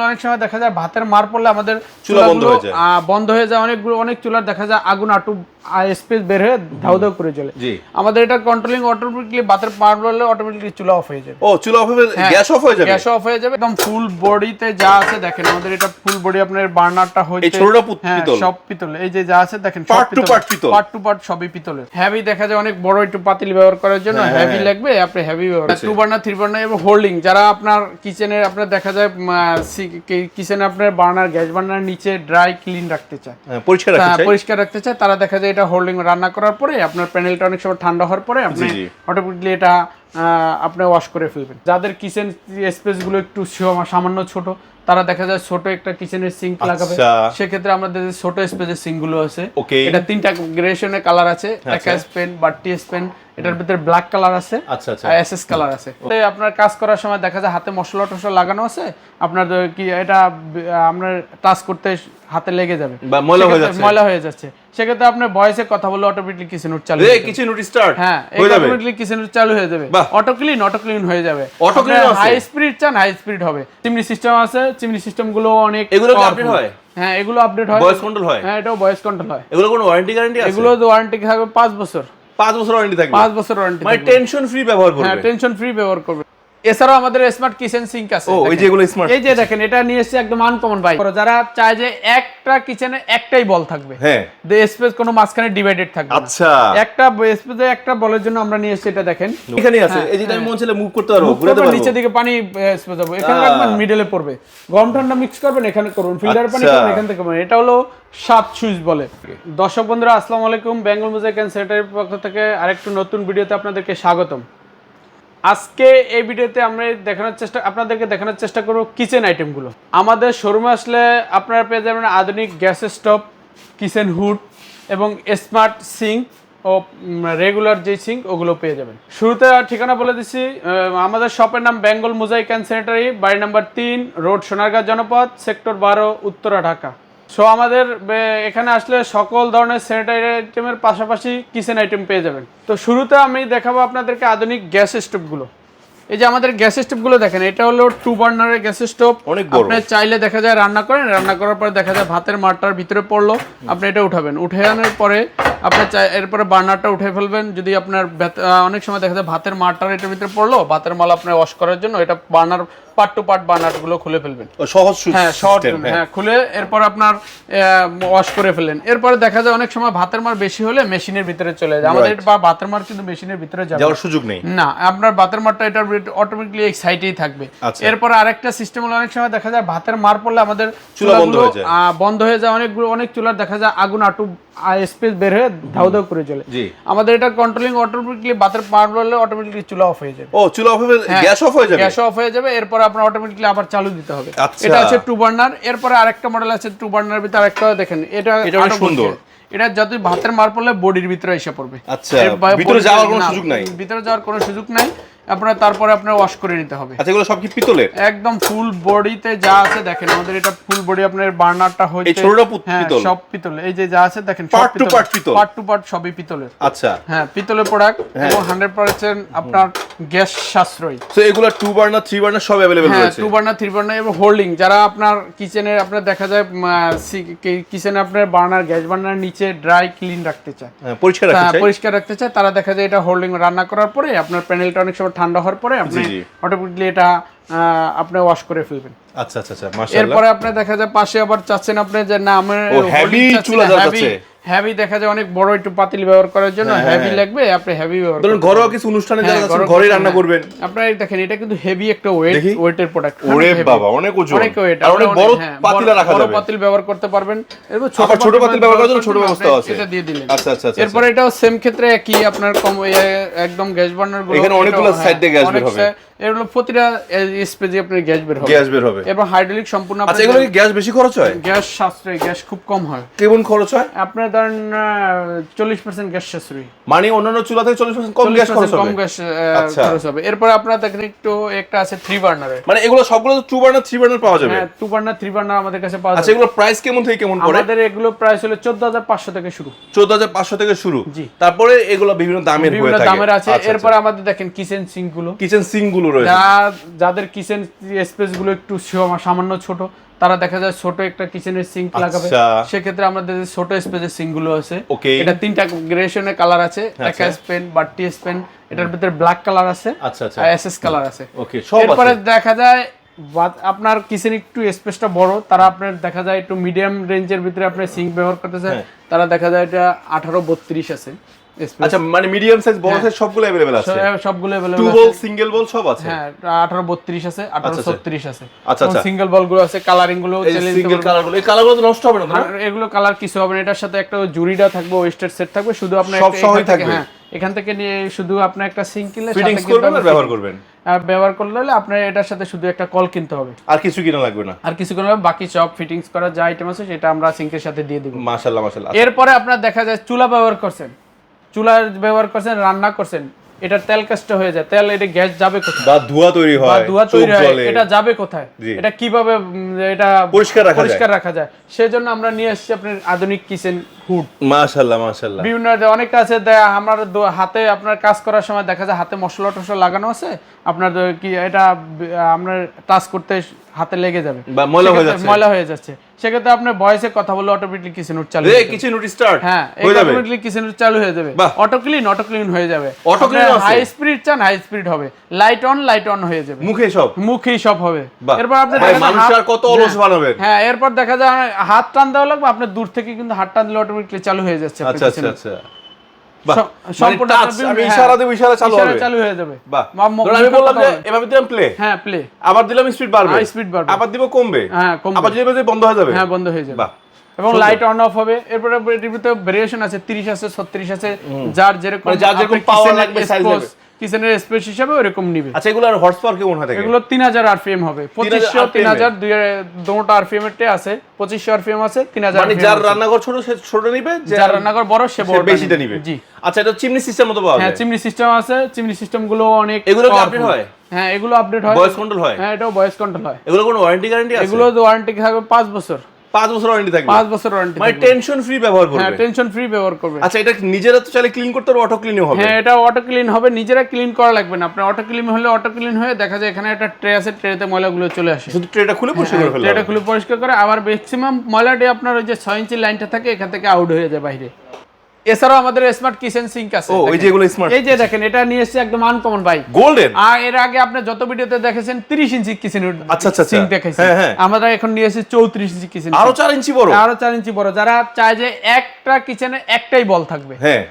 অনেক সময় দেখা যায় ভাতের মার পড়লে আমাদের চুলা বন্ধ হয়ে যায়। আহ, বন্ধ হয়ে যায় অনেকগুলো অনেক চুলার দেখা যায় আগুন আটু স্পেস বের হয়ে ধাউ ধাউ করে চলে। আমাদের এটা কন্ট্রোলিং অটোমেটিকলি ভাতের মার পড়লে অটোমেটিকলি চুলা অফ হয়ে যাবে। ও চুলা অফ হ্যাঁ, গ্যাস অফ হয়ে যাবে? গ্যাস অফ হয়ে যাবে একদম ফুল বডিতে যা আছে দেখেন আমাদের এটা ফুল বডি আপনার বার্নারটা হইতে এই ছোটটা হ্যাঁ, পিতল। সব পিতল। এই যে যা আছে দেখেন Part to part পিতল। পার্ট টু পার্ট সবই পিতলের হেভি দেখা যায় অনেক বড় একটু পাতিল ব্যবহার করার জন্য হ্যাঁ, হেভি হ্যাঁ। লাগবে আপনি হেভি ব্যবহার টু বার্নার থ্রি বার্নার এবং হোল্ডিং যারা আপনার কিচেনের আপনার দেখা যায় কিচেনে আপনার বার্নার গ্যাস বার্নার নিচে ড্রাই ক্লিন রাখতে চায়। হ্যাঁ, পরিষ্কার রাখতে তা পরিষ্কার রাখতে চায় তারা দেখা যায় এটা হোল্ডিং রান্না করার পরে আপনার প্যানেলটা অনেক সময় ঠান্ডা হওয়ার পরে আপনি অটোমেটিকলি এটা আপনি ওয়াশ করে ফেলবেন। যাদের কিচেন স্পেসগুলো একটু সামান্য ছোট তারা দেখা যায় ছোট একটা কিচেনের সিঙ্ক লাগাবে। আচ্ছা। সেক্ষেত্রে আমাদের যে ছোট স্পেসের সিঙ্কগুলো আছে এটা তিনটা গ্রেডেশনের কালার আছে একটা স্পেন বাট্টি স্পেন এটার ভিতরে ব্ল্যাক কালার আছে আচ্ছা আচ্ছা। আর এসএস কালার আছে। আপনার কাজ করার সময় দেখা যায় হাতে মশলা টসলা লাগানো আছে আপনার কি এটা আপনার টাচ করতে হাতে লেগে যাবে। বা ময়লা হয়ে সেক্ষেত্রে যাচ্ছে। হয়ে সেক্ষেত্রে আপনার ভয়েসে কথা বললে অটোমেটিকলি কিচেন উঠ চালু হয়ে। কিচেন রুটি স্টার্ট হ্যাঁ হয়ে যাবে। অটোমেটিকলি কিচেন উঠ চালু হয়ে যাবে। অটো ক্লিন অটো ক্লিন হয়ে যাবে। Clean আছে? হাই স্পিড চান হাই স্পিড হবে। চিমনি সিস্টেম আছে চিমনি সিস্টেমগুলো অনেক এগুলো কি আপডেট হয়? হ্যাঁ এগুলো আপডেট হয়। ভয়েস কন্ট্রোল হয়? হ্যাঁ এটাও ভয়েস কন্ট্রোল হয়। এগুলো কোনো ওয়ারেন্টি গ্যারান্টি আছে? এগুলো ওয়ারেন্টি থাকবে পাঁচ বছর। পাঁচ বছর ওয়ারেন্টি থাকবে। পাঁচ বছর ওয়ারেন্টি মানে টেনশন ফ্রি ব্যবহার করবে। হ্যাঁ টেনশন ফ্রি ব্যবহার করবে। এছাড়াও আমাদের স্মার্ট কিচেন সিঙ্ক আছে ওই দেখেন। যে এগুলো স্মার্ট এই যে দেখেন এটা নিয়ে এসেছে একদম আনকমন ভাই। যারা চায় যে একটা কিচেনে একটাই বল থাকবে হ্যাঁ। স্পেস কোনো মাঝখানে ডিভাইডেড থাকবে আচ্ছা। একটা স্পেসে একটা বলের জন্য আমরা নিয়ে এসেছি এটা দেখেন। এখানে আছে এই যে আমি মন চাইলে মুভ করতে পারব ঘুরাতে পারব। নিচে দিকে পানি স্পেস যাব। এখানে আহ। রাখবেন মিডলে পড়বে। গরম ঠান্ডা মিক্স করবেন এখানে করুন। ফিল্টার পানি আচ্ছা। করবেন এখান থেকে করবেন। এটা হলো সাত সুইচ বলে। দর্শক বন্ধুরা আসসালামু আলাইকুম বেঙ্গল মিউজিক অ্যান্ড সেন্টারের পক্ষ থেকে আরেকটু নতুন ভিডিওতে আপনাদেরকে স্বাগতম। আজকে এই ভিডিওতে আমরা দেখানোর চেষ্টা, আপনাদেরকে দেখানোর চেষ্টা করব কিচেন আইটেমগুলো। আমাদের শোরুমে আসলে আপনারা পেয়ে যাবেন আধুনিক গ্যাস স্টোভ, কিচেন হুড এবং স্মার্ট সিঙ্ক ও রেগুলার যে সিঙ্ক, ওগুলো পেয়ে যাবেন। শুরুতে ঠিকানা বলে দিচ্ছি আমাদের শপের নাম বেঙ্গল মোজাইক অ্যান্ড স্যানিটারি, বাড়ি নাম্বার তিন, রোড সোনারগাঁ জনপদ, সেক্টর বারো, উত্তরা, ঢাকা। সো আমাদের এখানে আসলে সকল ধরনের স্যানিটারি আইটেমের পাশাপাশি কিচেন আইটেম পেয়ে যাবেন। তো শুরুতে আমি দেখাবো আপনাদেরকে আধুনিক গ্যাস স্টোভগুলো এই যে আমাদের গ্যাস স্টোভগুলো দেখেন এটা হলো টু বার্নারের গ্যাস স্টোভ অনেক। আপনি চাইলে দেখা যায় রান্না করেন রান্না করার পরে দেখা যায় ভাতের মারটার ভিতরে পড়ল আপনি এটা উঠাবেন। উঠে আনার পরে আপনি এরপরে বার্নারটা উঠে ফেলবেন। যদি আপনার অনেক সময় দেখা যায় ভাতের মারটার এটার ভিতরে পড়ল ভাতের মাল আপনার ওয়াশ করার জন্য এটা বার্নার পার্ট টু পার্ট বার্নারগুলো খুলে ফেলবেন। সহজ হ্যাঁ শর্ট হ্যাঁ। খুলে এরপর আপনার ওয়াশ করে ফেলেন এরপরে দেখা যায় অনেক সময় ভাতের মার বেশি হলে মেশিনের ভিতরে চলে যায়। আমাদের বা- ভাতের মার কিন্তু মেশিনের ভিতরে যাবে যাওয়ার সুযোগ নেই। না আপনার ভাতের মারটা এটা অটোমেটিকলি এই সাইডেই থাকবে। আচ্ছা। এরপর আরেকটা সিস্টেম হলো অনেক সময় দেখা যায় ভাতের মার পড়লে আমাদের চুলা বন্ধ হয়ে যায়। বন্ধ হয়ে যায়। অনেকগুলো অনেক চুলার দেখা যায় আগুন আটু স্পেস বের হয়ে ধাউ ধাউ করে চলে। আমাদের এটা কন্ট্রোলিং অটোমেটিকলি ভাতের মার পড়লে অটোমেটিকলি চুলা অফ হয়ে যাবে। ও চুলা অফ হবে গ্যাস অফ হয়ে যাবে? গ্যাস অফ হয়ে যাবে এরপর আপনার অটোমেটিকলি আবার চালু দিতে হবে। আচ্ছা। এটা হচ্ছে টু বার্নার এরপরে আরেকটা মডেল আছে টু বার্নার ভিতরে আরেকটা দেখেন এটা এটা সুন্দর। এটা যত ভাতের মার পড়লে বডির ভিতরে এসে পড়বে। আচ্ছা, ভিতরে যাওয়ার কোনো সুযোগ নাই? ভিতরে যাওয়ার কোনো সুযোগ নাই। আপনার তারপরে আপনার ওয়াশ করে নিতে হবে। আচ্ছা এগুলো সব কি পিতলের? একদম ফুল বডিতে যা আছে দেখেন আমাদের এটা ফুল বডি আপনার বার্নারটা হইতে এই ছোটটা হ্যাঁ পিতল? সব পিতল। এই যে যা আছে দেখেন Part to part পিতল? পার্ট টু পার্ট সবই পিতলের। আচ্ছা। হ্যাঁ পিতলের প্রোডাক্ট এবং হান্ড্রেড পার্সেন্ট আপনার গ্যাস সাশ্রয়ী। তো এগুলো টু বার্নার থ্রি বার্নার সব অ্যাভেলেবেল হ্যাঁ রয়েছে? টু বার্নার থ্রি বার্নার এবং হোল্ডিং যারা আপনার কিচেনের আপনার দেখা যায় কিচেনে আপনার বার্নার গ্যাস বার্নার নিচে ড্রাই ক্লিন রাখতে চায়। হ্যাঁ, পরিষ্কার রাখতে চাই পরিষ্কার রাখতে চায় তারা দেখা যায় এটা হোল্ডিং রান্না করার পরে আপনার প্যানেলটা অনেক সময় ঠান্ডা হওয়ার পরে আপনি। অটোমেটিকলি এটা আপনি ওয়াশ করে ফেলবেন আচ্ছা আচ্ছা আচ্ছা মাশাআল্লাহ এরপরে আপনি দেখা যায় পাশে আবার চাচ্ছেন আপনি যে না আমার হেভি চুলা যাচ্ছে। হেভি দেখা যায় অনেক বড় একটু পাতিল ব্যবহার করার জন্য হ্যাঁ, হেভি লাগবে আপনি হেভি ব্যবহার ধরুন ঘরোয়া কিছু অনুষ্ঠানে যারা হ্যাঁ, আছেন ঘরে রান্না হ্যাঁ। করবেন। আপনারা দেখেন এটা কিন্তু হেভি একটা ওয়েট ওয়েটের প্রোডাক্ট ওরে বাবা অনেক ওজন। অনেক ওয়েট আর অনেক বড় হ্যাঁ, পাতিলা রাখা যাবে। পাতিল ব্যবহার করতে পারবেন। এরপর আবার ছোট পাতিল ব্যবহার করার জন্য ছোট ব্যবস্থা আছে। এটা দিয়ে দিলেন। আচ্ছা আচ্ছা আচ্ছা এরপর এটাও সেম ক্ষেত্রে কি আপনার কম একদম গ্যাস বার্নারগুলো এখানে অনেকগুলো এটাও, side দিয়ে হ্যাঁ, gas বের হবে। সে- এগুলো প্রতিটা স্পেসে আপনার গ্যাস বের হবে। গ্যাস বের হবে। এবং হাইড্রোলিক সম্পূর্ণ আচ্ছা এগুলো কি গ্যাস বেশি খরচ হয়? গ্যাস সাশ্রয় গ্যাস খুব কম হয়। কেমন খরচ হয়? আপনার ধরেন চল্লিশ পার্সেন্ট গ্যাস সাশ্রয়ী। মানে অন্যান্য চুলা থেকে চল্লিশ কম গ্যাস খরচ 40% কম গ্যাস আচ্ছা। খরচ হবে। এরপরে আপনার দেখেন একটু একটা আছে থ্রি মানে এগুলো সবগুলো টু বার্নার থ্রি বার্নার পাওয়া যাবে? হ্যাঁ টু বার্নার থ্রি বার্নার আমাদের কাছে পাওয়া আচ্ছা যাবে। এগুলো প্রাইস কেমন থেকে কেমন পড়ে আমাদের এগুলো প্রাইস হলো চোদ্দ হাজার পাঁচশো থেকে শুরু। চোদ্দ হাজার পাঁচশো থেকে শুরু। জি। তারপরে এগুলো বিভিন্ন দামের হয়ে বিভিন্ন দামের আছে। আচ্ছা, এরপরে আমাদের দেখেন কিচেন সিঙ্কগুলো। কিচেন সিঙ্কগুলো রয়েছে। যাদের কিচেন স্পেসগুলো একটু সামান্য ছোট তারা দেখা যায় ছোট একটা কিচেনের সিঙ্ক লাগাবে আচ্ছা। সেক্ষেত্রে আমাদের যে ছোট স্পেসের সিঙ্কগুলো আছে। এটা তিনটা গ্রেডেশনের কালার আছে। একটা স্পেন বাট্টি স্পেন এটার ভিতরে ব্ল্যাক কালার আছে আচ্ছা আচ্ছা। এসএস কালার আছে। ওকে এরপরে দেখা যায় আপনার কিচেন একটু স্পেসটা বড় তারা আপনার দেখা যায় একটু মিডিয়াম রেঞ্জের ভিতরে আপনি সিঙ্ক ব্যবহার করতে চান হ্যাঁ। তারা দেখা যায় এটা আঠারো বত্রিশ আছে। আচ্ছা মানে মিডিয়াম সাইজ বড় হ্যাঁ। সাইজ সবগুলো अवेलेबल আছে সব- সবগুলো টু available বল আছে। সিঙ্গেল বল সব আছে হ্যাঁ আঠারো বত্রিশ আছে আঠারো আচ্ছা। ছত্রিশ আছে আচ্ছা, আচ্ছা। সিঙ্গেল বল গুলো আছে কালারিং গুলো এই চালিয়ে দিতে সিঙ্গেল পারবেন। কালার গুলো এই কালার গুলো তো নষ্ট হবে না তো না? আর এগুলো কালার কিছু হবে না এটার সাথে একটা জুড়িটা থাকবে ওয়েস্টেড সেট থাকবে শুধু আপনার সব একটা- সহই এখান থেকে- থাকবে। হ্যাঁ এখান থেকে নিয়ে শুধু আপনার একটা সিঙ্ক কিনলে ফিটিংস সাথে কিন্তু করবেন আর আপনার ব্যবহার fitting- করবেন আর ব্যবহার করলে হলে আপনার এটার সাথে শুধু একটা কল কিনতে হবে আর কিছু কিনা লাগবে না আর কিছু কোনো বাকি সব ফিটিংস করা যা আইটেম আছে সেটা আমরা সিঙ্কের সাথে দিয়ে দিব মাশাআল্লাহ মাশাআল্লাহ এরপরে আপনার দেখা যায় চুলা ব্যবহার করছেন চুলা ব্যবহার করছেন রান্না করছেন এটা তেল কষ্ট হয়ে যায়। তেল এটা গ্যাস যাবে কোথায়? বা ধোয়া তৈরি বা হয় ধোঁয়া চোখ তৈরি হয় এটা যাবে কোথায়? এটা কীভাবে এটা পরিষ্কার রাখা যায়। পরিষ্কার রাখা যায়। সেজন্য আমরা নিয়ে এসেছি আপনার আধুনিক কিচেন হুড। মাশাআল্লাহ মাশাআল্লাহ বিভিন্ন অনেক অনেকটা আছে আমার হাতে আপনার কাজ করার সময় দেখা যায় হাতে মশলা টশলা লাগানো আছে আপনার কি এটা আপনার টাচ করতে হাতে লেগে যাবে। ময়লা হয়ে যাচ্ছে। ময়লা হয়ে যাচ্ছে। সেক্ষেত্রে আপনার ভয়েসে কথা বলে অটোমেটিক কিচেন হুড চালু হয়ে। কিচেন রুটি স্টার্ট হ্যাঁ হয়ে যাবে। অটোমেটিকলি কিচেন হুড চালু হয়ে যাবে। অটো ক্লিন অটো ক্লিন হয়ে যাবে। Clean আছে? হাই স্পিড চান হাই স্পিড হবে। লাইট অন লাইট অন হয়ে যাবে। মুখে সব। মুখেই সব হবে। এরপর আপনি মানুষ আর কত অলস বানাবেন। হ্যাঁ এরপর দেখা যায় হাত টান দেওয়া লাগবে। আপনার দূর থেকে কিন্তু হাত টান দিলে অটোমেটিকলি চালু হয়ে যাচ্ছে। আচ্ছা আচ্ছা। সম্পূর্ণ touch, আপনার বিভিন্ন- আমি হ্যাঁ, ইশারা দেব ইশারা চালু হবে। চালু হয়ে যাবে। বাহ। মা- ম- ধরুন আমি বললাম যে এভাবে দিলাম প্লে হ্যাঁ প্লে আবার দিলাম স্পিড বাড়বে হ্যাঁ, বাড়বে। আবার দিব কমবে। হ্যাঁ কমবে। আবার যদি বন্ধ হয়ে যাবে। হ্যাঁ বন্ধ হয়ে যাবে। বাহ। এবং লাইট অন অফ হবে। এরপরে এটির ভিতরে ভেরিয়েশন আছে 30 আছে 36 আছে। যার যেরকম মানে যার যেরকম power লাগবে, size লাগবে। কিচেনের স্পেস হিসাবে ওরকম নিবে। আচ্ছা এগুলো আর হর্স পাওয়ার কেমন হয় এগুলো 3000 আরপিএম হবে। 2500 RPM 3000 দুই দুটো আরপিএম এর আছে। 2500 আরপিএম আছে 3000 মানে যার রান্নাঘর ছোট সে ছোট নিবে যার রান্নাঘর বড় সে বড় বেশিটা নিবে। জি। আচ্ছা এটা চিমনি সিস্টেম মতো পাওয়া হ্যাঁ চিমনি সিস্টেম আছে চিমনি সিস্টেমগুলো অনেক এগুলো কি আপডেট হয়? হ্যাঁ এগুলো আপডেট হয়। ভয়েস কন্ট্রোল হয়? হ্যাঁ এটাও ভয়েস কন্ট্রোল হয়। এগুলো কোনো ওয়ারেন্টি গ্যারান্টি আছে? এগুলো ওয়ারেন্টি থাকবে 5 বছর। পাঁচ বছর ওয়ারেন্টি থাকবে। পাঁচ বছর ওয়ারেন্টি মানে টেনশন ফ্রি ব্যবহার হ্যাঁ টেনশন ফ্রি ব্যবহার করবে। আচ্ছা এটা নিজেরা তো চাইলে ক্লিন করতে অটো ক্লিনও হবে? হ্যাঁ এটা অটো ক্লিন হবে নিজেরা ক্লিন করা লাগবে না। আপনার অটো ক্লিন হলে অটো ক্লিন হয়ে দেখা যায় এখানে একটা ট্রে আছে ট্রেতে ময়লাগুলো চলে আসে। শুধু ট্রেটা খুলে পরিষ্কার করে ফেলে ট্রেটা খুলে পরিষ্কার করে আবার ম্যাক্সিমাম ময়লাটি আপনার ওই যে ছয় ইঞ্চি লাইনটা থাকে এখান থেকে আউট হয়ে যায় বাইরে। এছাড়াও আমাদের স্মার্ট কিচেন সিঙ্ক আছে ওই দেখেন। যে এগুলো স্মার্ট এই যে দেখেন এটা নিয়ে এসেছে একদম আনকমন ভাই। গোল্ডেন আর এর আগে আপনি যত ভিডিওতে দেখেছেন 30 ইঞ্চি কিচেন আচ্ছা, আচ্ছা, সিঙ্ক আচ্ছা। হ্যাঁ, হ্যাঁ। আমরা এখন নিয়ে এসেছি 34 ইঞ্চি কিচেন আরও 4 ইঞ্চি বড়? আরও 4 ইঞ্চি বড়। যারা চায় যে একটা কিচেনে একটাই বল থাকবে। হ্যাঁ।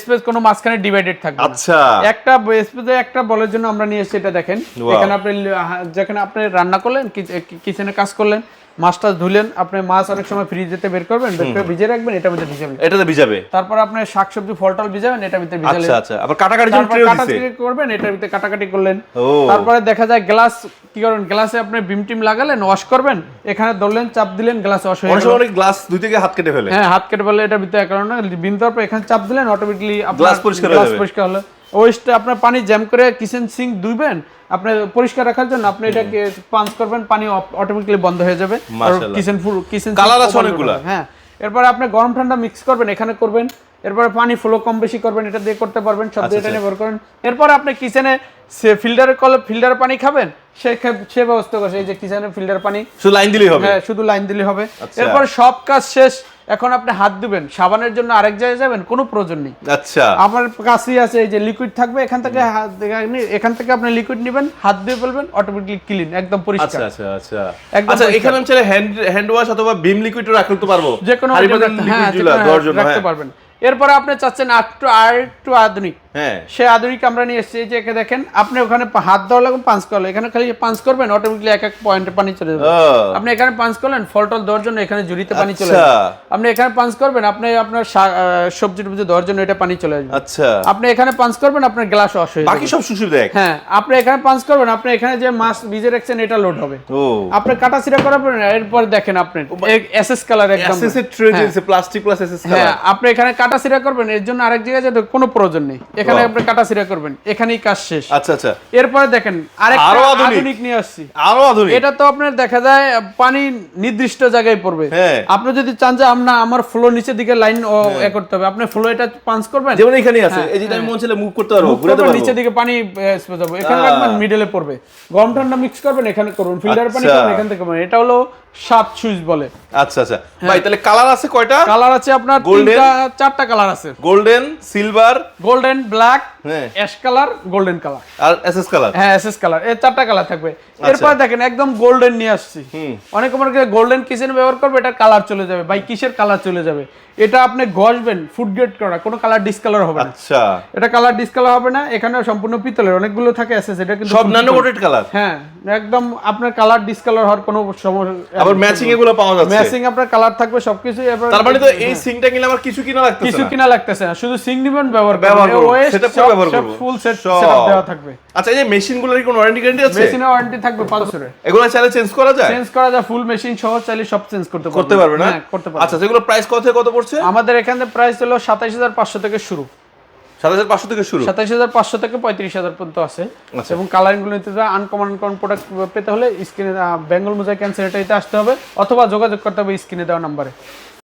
স্পেস কোনো মাঝখানে ডিভাইডেড থাকবে আচ্ছা। একটা স্পেসে একটা বলের জন্য আমরা নিয়ে এসেছি এটা দেখেন। এখানে আপনি যেখানে আপনি রান্না করলেন কিচেনে কাজ করলেন মাছটা ধুলেন আপনি মাছ অনেক সময় ফ্রিজেতে বের করবেন বের করে ভিজে রাখবেন এটার মধ্যে ভিজাবেন। এটাতে ভিজাবে? তারপর আপনি শাকসবজি ফল টল ভিজাবেন এটার ভিতরে ভিজালেন আচ্ছা আচ্ছা। আবার কাটাকাটি জন্য ট্রেও দিছে? করবেন এটার ভিতরে কাটাকাটি করলেন। তারপরে দেখা যায় গ্লাস কি করেন গ্লাসে আপনি বিম টিম লাগালেন ওয়াশ করবেন এখানে ধরলেন চাপ দিলেন গ্লাস ওয়াশ হয়ে গেল। অনেক গ্লাস দুই থেকে হাত কেটে ফেলে। হ্যাঁ হাত কেটে ফেলে এটার ভিতরে কারণ বিম দেওয়ার পর এখানে চাপ দিলেন অটোমেটিকলি Glass পরিষ্কার গ্লাস পরিষ্কার হলো। আপনার পানি জ্যাম করে কিচেন সিঙ্ক ধুইবেন আপনি পরিষ্কার রাখার জন্য আপনি এটাকে পাঞ্চ করবেন পানি বন্ধ হয়ে যাবে। কিচেন ফুল কিচেন Colour আছে অনেকগুলা। হ্যাঁ। এরপরে আপনি গরম ঠান্ডা মিক্স করবেন এখানে করবেন। এরপরে পানি ফ্লো কম বেশি করবেন এটা দিয়ে করতে পারবেন সব দিয়ে এটা নিয়ে ব্যবহার করেন। এরপর আপনি কিচেনে সে ফিল্টারের কলে ফিল্টার পানি খাবেন সে সে ব্যবস্থা করছে। এই যে কিচেনে ফিল্টার পানি। শুধু লাইন দিলেই হবে? হ্যাঁ শুধু লাইন দিলেই হবে। আচ্ছা। এরপর সব কাজ শেষ। এখন আপনি হাত দিবেন সাবানের জন্য আরেক জায়গায় যাবেন কোনো প্রয়োজন নেই। আচ্ছা। আমার কাছেই আছে এই যে লিকুইড থাকবে এখান থেকে এখান থেকে আপনি লিকুইড নেবেন হাত দিয়ে ফেলবেন অটোমেটিকলি ক্লিন একদম আচ্ছা পরিষ্কার। আচ্ছা আচ্ছা একদম আচ্ছা এখানে আমি চাইলে হ্যান্ড হ্যান্ড ওয়াশ অথবা বিম লিকুইডও রাখতে পারব। যে কোনো রাখতে- হ্যাঁ, গুলা যে কোনো দেওয়ার জন্য রাখতে হ্যাঁ। পারবেন। এরপরে আপনি চাচ্ছেন একটু আর একটু আধুনিক। হ্যাঁ। সে আধুনিক আমরা নিয়ে এসেছি যে একে দেখেন আপনি ওখানে হাত দেওয়া লাগবে পাঁচ করলে এখানে খালি পাঁচ করবেন অটোমেটিকলি এক এক পয়েন্টে পানি চলে যাবে। আপনি এখানে পাঁচ করলেন ফলটল দেওয়ার জন্য এখানে জুড়িতে পানি চলে আচ্ছা। যাবে। আপনি এখানে পাঁচ করবেন আপনি আপনার সবজি টবজি দেওয়ার জন্য এটা পানি চলে আসবে। আচ্ছা। আপনি এখানে পাঁচ করবেন আপনার গ্লাস ওয়াশ হয়ে বাকি সব দেখ হ্যাঁ আপনি এখানে পাঁচ করবেন আপনি এখানে যে মাছ ভিজে রাখছেন এটা লোড হবে। ও। আপনি কাটা সিরা করাবেন এরপর দেখেন আপনি এসএস কালার একদম। এসএস এর ট্রে প্লাস্টিক প্লাস এসএস হ্যাঁ কালার আপনি এখানে কাটা সিরা করবেন এর জন্য আরেক জায়গায় যেতে কোনো প্রয়োজন নেই। এখানে আপনি কাটা সিরা করবেন। এখানেই কাজ শেষ। আচ্ছা আচ্ছা। এরপরে দেখেন আরেকটা আরও আধুনিক। নিয়ে আসছি। আরও আধুনিক। এটা তো আপনার দেখা যায় পানি নির্দিষ্ট জায়গায় পড়বে। হ্যাঁ। আপনি যদি চান যে আমরা আমার ফ্লো নিচের দিকে লাইন এ করতে হবে। আপনি ফ্লো এটা পাঞ্চ করবেন? যেমন এখানে আছে। এই যেটা আমি মন চাইলে মুভ করতে পারব ঘুরাতে পারব। নিচের দিকে পানি যাবে। এখানে। রাখবেন মিডলে পড়বে। গরম ঠান্ডা মিক্স করবেন এখানে করুন। ফিল্টার পানি আচ্ছা। করবেন এখান থেকে করবেন। এটা হলো সাত সুইচ বলে। আচ্ছা আচ্ছা। ভাই তাহলে কালার আছে কয়টা? কালার আছে আপনার? তিনটা চারটা কালার আছে। গোল্ডেন সিলভার গোল্ডেন ব্ল্যাক হ্যাঁ অ্যাশ কালার গোল্ডেন কালার আর এসএস কালার হ্যাঁ এসএস কালার এই চারটা কালার থাকবে। আচ্ছা। এরপর দেখেন একদম গোল্ডেন নিয়ে আসছি। অনেক আমার গোল্ডেন কিচেন ব্যবহার করবে? এটা কালার চলে যাবে। ভাই কিসের কালার চলে যাবে? এটা আপনি ঘষবেন ফুড গ্রেড করা কোনো কালার ডিসকালার হবে না। আচ্ছা। এটা কালার ডিসকালার হবে না। এখানে সম্পূর্ণ পিতলের। অনেকগুলো থাকে এসএস এটা কিন্তু সব পিতল। কোটেড কালার হ্যাঁ একদম আপনার কালার ডিসকালার হওয়ার কোনো সমস্যা আবার ম্যাচিং এগুলো পাওয়া যাচ্ছে। ম্যাচিং আপনার কালার থাকবে সবকিছু এবার তার মানে তো এই সিংটা আমার কিছু কিনা লাগতেছে কিছু কিনা লাগতেছে না। শুধু সিং নিবেন ব্যবহার ব্যবহার করে ব্যবহার করব। ফুল সেট সেটআপ দেওয়া থাকবে। আচ্ছা এই যে মেশিনগুলোর কোনো ওয়ারেন্টি গ্যারান্টি আছে? মেশিনের ওয়ারেন্টি থাকবে 5 বছরের এগুলো চাইলে চেঞ্জ করা যায়? চেঞ্জ করা যায় ফুল মেশিন সহ চাইলে সব চেঞ্জ করতে পারবেন করতে পারবে। না? হ্যাঁ করতে পারবে। আচ্ছা যেগুলো প্রাইস কত থেকে কত পড়ছে? আমাদের এখানে প্রাইস হলো 27500 থেকে শুরু। সাত হাজার পাঁচশো থেকে শুরু? 27500 থেকে 35000 পর্যন্ত আছে। আচ্ছা। এবং কালারিংগুলো নিতে আনকমন আনকমন প্রোডাক্ট পেতে হলে স্ক্রিনে বেঙ্গল মোজাইক ক্যান্সার এটাইতে আসতে হবে অথবা যোগাযোগ করতে হবে স্ক্রিনে দেওয়া নম্বরে